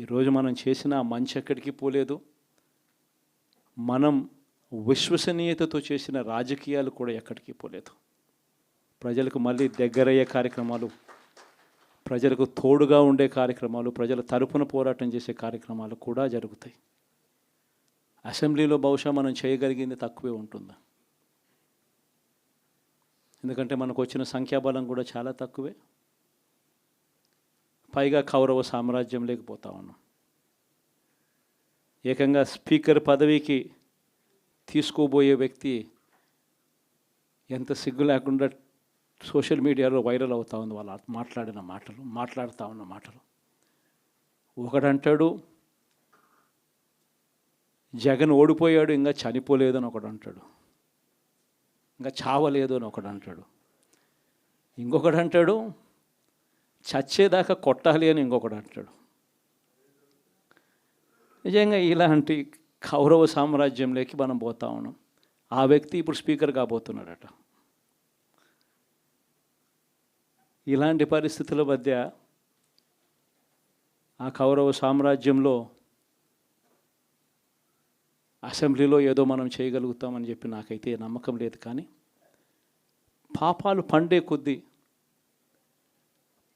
ఈరోజు మనం చేసిన మంచి ఎక్కడికి పోలేదు. మనం విశ్వసనీయతతో చేసిన రాజకీయాలు కూడా ఎక్కడికి పోలేదు. ప్రజలకు మళ్ళీ దగ్గరయ్యే కార్యక్రమాలు ప్రజలకు తోడుగా ఉండే కార్యక్రమాలు ప్రజల తరపున పోరాటం చేసే కార్యక్రమాలు కూడా జరుగుతాయి. అసెంబ్లీలో బహుశా మనం చేయగలిగింది తక్కువే ఉంటుందా? ఎందుకంటే మనకు వచ్చిన సంఖ్యాబలం కూడా చాలా తక్కువే. పైగా కౌరవ సామ్రాజ్యం లేకపోతా ఉన్నాం. ఏకంగా స్పీకర్ పదవికి తీసుకోబోయే వ్యక్తి ఎంత సిగ్గు లేకుండా సోషల్ మీడియాలో వైరల్ అవుతా ఉంది వాళ్ళు మాట్లాడిన మాటలు మాట్లాడుతూ ఉన్న మాటలు. ఒకడంటాడు జగన్ ఓడిపోయాడు ఇంకా చనిపోలేదు అని ఒకడు అంటాడు ఇంకా చావలేదు అని ఒకడు అంటాడు ఇంకొకడు అంటాడు చచ్చేదాకా కొట్టాలి అని ఇంకొకడు అంటాడు. నిజంగా ఇలాంటి కౌరవ సామ్రాజ్యంలోకి మనం పోతా ఉన్నాం. ఆ వ్యక్తి ఇప్పుడు స్పీకర్ కాబోతున్నాడట. ఇలాంటి పరిస్థితుల మధ్య ఆ కౌరవ సామ్రాజ్యంలో అసెంబ్లీలో ఏదో మనం చేయగలుగుతామని చెప్పి నాకైతే నమ్మకం లేదు కానీ పాపాలు పండే కొద్దీ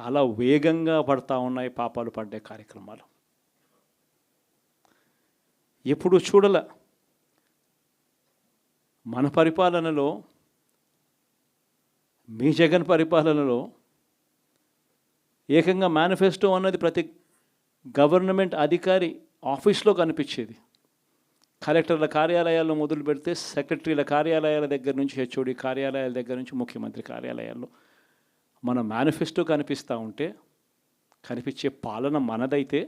చాలా వేగంగా పడతా ఉన్నాయి పాపాలు పడ్డే కార్యక్రమాలు. ఎప్పుడు చూడల మన పరిపాలనలో మీ జగన్ పరిపాలనలో ఏకంగా మేనిఫెస్టో అన్నది ప్రతి గవర్నమెంట్ అధికారి ఆఫీస్లో కనిపించేది. కలెక్టర్ల కార్యాలయాల్లో మొదలు పెడితే సెక్రటరీల కార్యాలయాల దగ్గర నుంచి హెచ్ఓడి కార్యాలయాల దగ్గర నుంచి ముఖ్యమంత్రి కార్యాలయాల్లో. మన మేనిఫెస్టో కనిపిస్తూ ఉంటే కనిపించే పాలన మనదైతే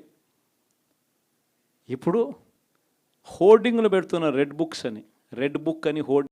ఇప్పుడు హోర్డింగ్లు పెడుతున్న రెడ్ బుక్స్ అని రెడ్ బుక్ అని హోర్డింగ్